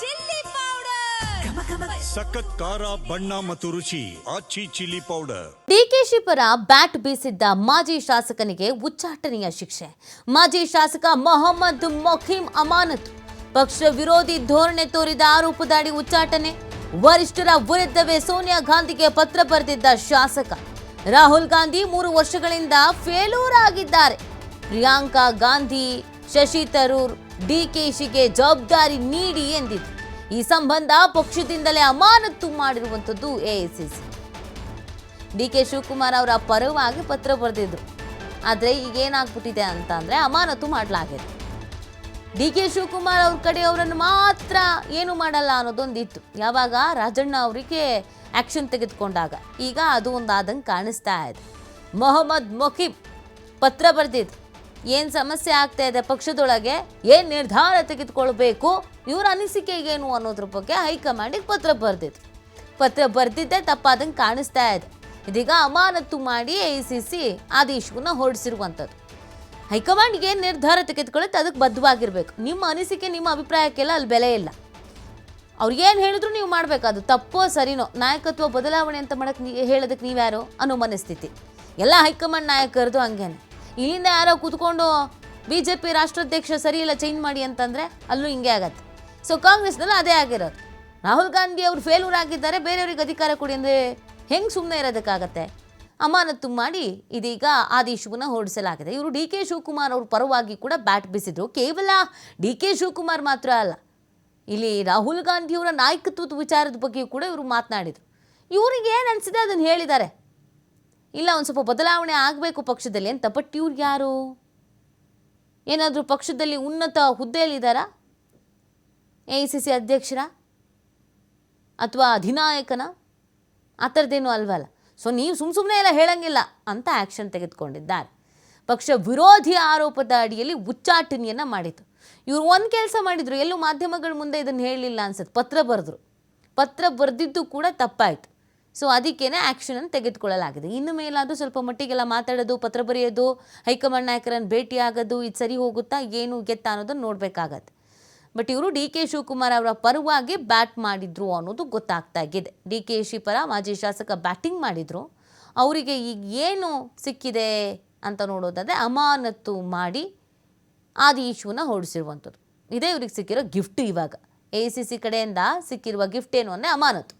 Chilli powder. ಸಖತ್ ಖಾರ ಬಣ್ಣ ಮತ್ತು ರುಚಿ ಆಚಿ ಚಿಲ್ಲಿ ಪೌಡರ್. ಡಿಕೆಶಿ ಪರ ಬ್ಯಾಟ್ ಬೀಸಿದ್ದ ಮಾಜಿ ಶಾಸಕನಿಗೆ ಉಚ್ಚಾಟನೆಯ ಶಿಕ್ಷೆ. ಮಾಜಿ ಶಾಸಕ ಮೊಹಮ್ಮದ್ ಮೊಖೀಮ್ ಅಮಾನತ್. ಪಕ್ಷ ವಿರೋಧಿ ಧೋರಣೆ ತೋರಿದ ಆರೋಪದಡಿ ಉಚ್ಚಾಟನೆ. ವರಿಷ್ಠರ ವಿರುದ್ಧವೇ ಸೋನಿಯಾ ಗಾಂಧಿಗೆ ಪತ್ರ ಬರೆದಿದ್ದ ಶಾಸಕ. ರಾಹುಲ್ ಗಾಂಧಿ ಮೂರು ವರ್ಷಗಳಿಂದ ಫೇಲೂರ್ ಆಗಿದ್ದಾರೆ. ಪ್ರಿಯಾಂಕಾ ಗಾಂಧಿ ಶಶಿ ತರೂರ್ ಡಿಕೆಶಿಗೆ ಜವಾಬ್ದಾರಿ ನೀಡಿ ಎಂದಿತ್ತು ಈ ಸಂಬಂಧ ಪಕ್ಷದಿಂದಲೇ ಅಮಾನತು ಮಾಡಿರುವಂಥದ್ದು ಎಐಸಿಸಿ ಡಿ ಕೆ ಶಿವಕುಮಾರ್ ಅವರ ಪರವಾಗಿ ಪತ್ರ ಬರೆದಿದ್ರು. ಆದರೆ ಈಗ ಏನಾಗ್ಬಿಟ್ಟಿದೆ ಅಂತ ಅಂದರೆ ಅಮಾನತು ಮಾಡಲಾಗಿದೆ. ಡಿ ಕೆ ಶಿವಕುಮಾರ್ ಅವ್ರ ಕಡೆ ಅವರನ್ನು ಮಾತ್ರ ಏನು ಮಾಡಲ್ಲ ಅನ್ನೋದೊಂದಿತ್ತು. ಯಾವಾಗ ರಾಜಣ್ಣ ಅವರಿಗೆ ಆ್ಯಕ್ಷನ್ ತೆಗೆದುಕೊಂಡಾಗ. ಈಗ ಅದು ಒಂದು ಆದಂಗೆ ಕಾಣಿಸ್ತಾ ಇದೆ. ಮೊಹಮ್ಮದ್ ಮೊಕೀಬ್ ಪತ್ರ ಬರೆದಿದ್ರು. ಏನು ಸಮಸ್ಯೆ ಆಗ್ತಾ ಇದೆ ಪಕ್ಷದೊಳಗೆ? ಏನು ನಿರ್ಧಾರ ತೆಗೆದುಕೊಳ್ಬೇಕು? ಇವರ ಅನಿಸಿಕೆ ಏನು ಅನ್ನೋದ್ರ ಬಗ್ಗೆ ಹೈಕಮಾಂಡಿಗೆ ಪತ್ರ ಬರೆದಿದ್ರು ಪತ್ರ ಬರೆದಿದ್ದೇ ತಪ್ಪಾದಂಗೆ ಕಾಣಿಸ್ತಾ ಇದೆ. ಇದೀಗ ಅಮಾನತು ಮಾಡಿ ಎ ಸಿ ಸಿ ಆದೇಶವನ್ನ ಹೊರಡಿಸಿರುವಂಥದ್ದು. ಹೈಕಮಾಂಡ್ ಏನು ನಿರ್ಧಾರ ತೆಗೆದುಕೊಳ್ಳುತ್ತೆ? ಅದಕ್ಕೆ ಬದ್ಧವಾಗಿರಬೇಕು. ನಿಮ್ಮ ಅನಿಸಿಕೆ, ನಿಮ್ಮ ಅಭಿಪ್ರಾಯಕ್ಕೆಲ್ಲ ಅಲ್ಲಿ ಬೆಲೆ ಇಲ್ಲ. ಅವ್ರು ಏನು ಹೇಳಿದ್ರು ನೀವು ಮಾಡಬೇಕು. ಅದು ತಪ್ಪೋ ಸರಿನೋ? ನಾಯಕತ್ವ ಬದಲಾವಣೆ ಅಂತ ಮಾಡಕ್ಕೆ ನೀ ಹೇಳೋದಕ್ಕೆ ನೀವ್ಯಾರು? ಅನ್ನೋ ಮನಸ್ಥಿತಿ. ಎಲ್ಲ ಹೈಕಮಾಂಡ್ ನಾಯಕರದು ಹಂಗೇನೆ. ಇಲ್ಲಿಂದ ಯಾರೋ ಕೂತ್ಕೊಂಡು ಬಿ ಜೆ ಪಿ ರಾಷ್ಟ್ರಾಧ್ಯಕ್ಷ ಸರಿಯಿಲ್ಲ ಚೇಂಜ್ ಮಾಡಿ ಅಂತಂದರೆ ಅಲ್ಲೂ ಹಿಂಗೆ ಆಗತ್ತೆ. ಸೊ ಕಾಂಗ್ರೆಸ್ನಲ್ಲೂ ಅದೇ ಆಗಿರೋದು. ರಾಹುಲ್ ಗಾಂಧಿ ಅವರು ಫೇಲ್ಯೂರ್ ಆಗಿದ್ದಾರೆ, ಬೇರೆಯವ್ರಿಗೆ ಅಧಿಕಾರ ಕೊಡಿ ಅಂದರೆ ಹೆಂಗೆ ಸುಮ್ಮನೆ ಇರೋದಕ್ಕಾಗತ್ತೆ? ಅಮಾನತು ಮಾಡಿ ಇದೀಗ ಆದೇಶವನ್ನು ಹೊರಡಿಸಲಾಗಿದೆ. ಇವರು ಡಿ ಕೆ ಶಿವಕುಮಾರ್ ಅವ್ರ ಪರವಾಗಿ ಕೂಡ ಬ್ಯಾಟ್ ಬೀಸಿದ್ರು. ಕೇವಲ ಡಿ ಕೆ ಶಿವಕುಮಾರ್ ಮಾತ್ರ ಅಲ್ಲ, ಇಲ್ಲಿ ರಾಹುಲ್ ಗಾಂಧಿಯವರ ನಾಯಕತ್ವದ ವಿಚಾರದ ಬಗ್ಗೆಯೂ ಕೂಡ ಇವರು ಮಾತನಾಡಿದರು. ಇವ್ರಿಗೆ ಏನು ಅನಿಸಿದೆ ಅದನ್ನು ಹೇಳಿದ್ದಾರೆ. ಇಲ್ಲ, ಒಂದು ಸ್ವಲ್ಪ ಬದಲಾವಣೆ ಆಗಬೇಕು ಪಕ್ಷದಲ್ಲಿ ಅಂತ ಬಟ್ ಇವ್ರು ಯಾರು? ಏನಾದರೂ ಪಕ್ಷದಲ್ಲಿ ಉನ್ನತ ಹುದ್ದೆಯಲ್ಲಿದ್ದಾರಾ? ಎ ಐ ಸಿ ಸಿ ಅಧ್ಯಕ್ಷರ? ಅಥವಾ ಅಧಿನಾಯಕನ? ಆ ಥರದ್ದೇನು ಅಲ್ವಲ್ಲ ಸೊ ನೀವು ಸುಮ್ಮ ಸುಮ್ಮನೆ ಎಲ್ಲ ಹೇಳಂಗಿಲ್ಲ ಅಂತ ಆ್ಯಕ್ಷನ್ ತೆಗೆದುಕೊಂಡಿದ್ದಾರೆ. ಪಕ್ಷ ವಿರೋಧಿ ಆರೋಪದ ಅಡಿಯಲ್ಲಿ ಉಚ್ಚಾಟನೆಯನ್ನು ಮಾಡಿತು. ಇವರು ಒಂದು ಕೆಲಸ ಮಾಡಿದರು, ಎಲ್ಲೂ ಮಾಧ್ಯಮಗಳ ಮುಂದೆ ಇದನ್ನು ಹೇಳಲಿಲ್ಲ ಅನ್ಸುತ್ತೆ. ಪತ್ರ ಬರೆದ್ರು. ಪತ್ರ ಬರೆದಿದ್ದು ಕೂಡ ತಪ್ಪಾಯಿತು. ಸೊ ಅದಕ್ಕೇನೆ ಆ್ಯಕ್ಷನನ್ನು ತೆಗೆದುಕೊಳ್ಳಲಾಗಿದೆ. ಇನ್ನು ಮೇಲಾದರೂ ಸ್ವಲ್ಪ ಮಟ್ಟಿಗೆಲ್ಲ ಮಾತಾಡೋದು, ಪತ್ರ ಬರೆಯೋದು, ಹೈಕಮಾಂಡ್ ನಾಯಕರನ್ನು ಭೇಟಿಯಾಗೋದು ಇದು ಸರಿ ಹೋಗುತ್ತಾ, ಏನು ಗೆತ್ತಾ ಅನ್ನೋದನ್ನು ನೋಡಬೇಕಾಗತ್ತೆ. ಬಟ್ ಇವರು ಡಿ ಕೆ ಶಿವಕುಮಾರ್ ಅವರ ಪರವಾಗಿ ಬ್ಯಾಟ್ ಮಾಡಿದ್ರು ಅನ್ನೋದು ಗೊತ್ತಾಗ್ತಾ ಇದೆ. ಡಿ ಕೆ ಶಿ ಪರ ಮಾಜಿ ಶಾಸಕ ಬ್ಯಾಟಿಂಗ್ ಮಾಡಿದರು. ಅವರಿಗೆ ಈಗ ಏನು ಸಿಕ್ಕಿದೆ ಅಂತ ನೋಡೋದಾದರೆ ಅಮಾನತ್ತು ಮಾಡಿ ಆದೇಶವನ್ನು ಹೊರಡಿಸಿರುವಂಥದ್ದು. ಇದೇ ಇವ್ರಿಗೆ ಸಿಕ್ಕಿರೋ ಗಿಫ್ಟ್ ಇವಾಗ. ಎ ಸಿ ಸಿ ಕಡೆಯಿಂದ ಸಿಕ್ಕಿರುವ ಗಿಫ್ಟ್ ಏನು ಅಂದರೆ ಅಮಾನತು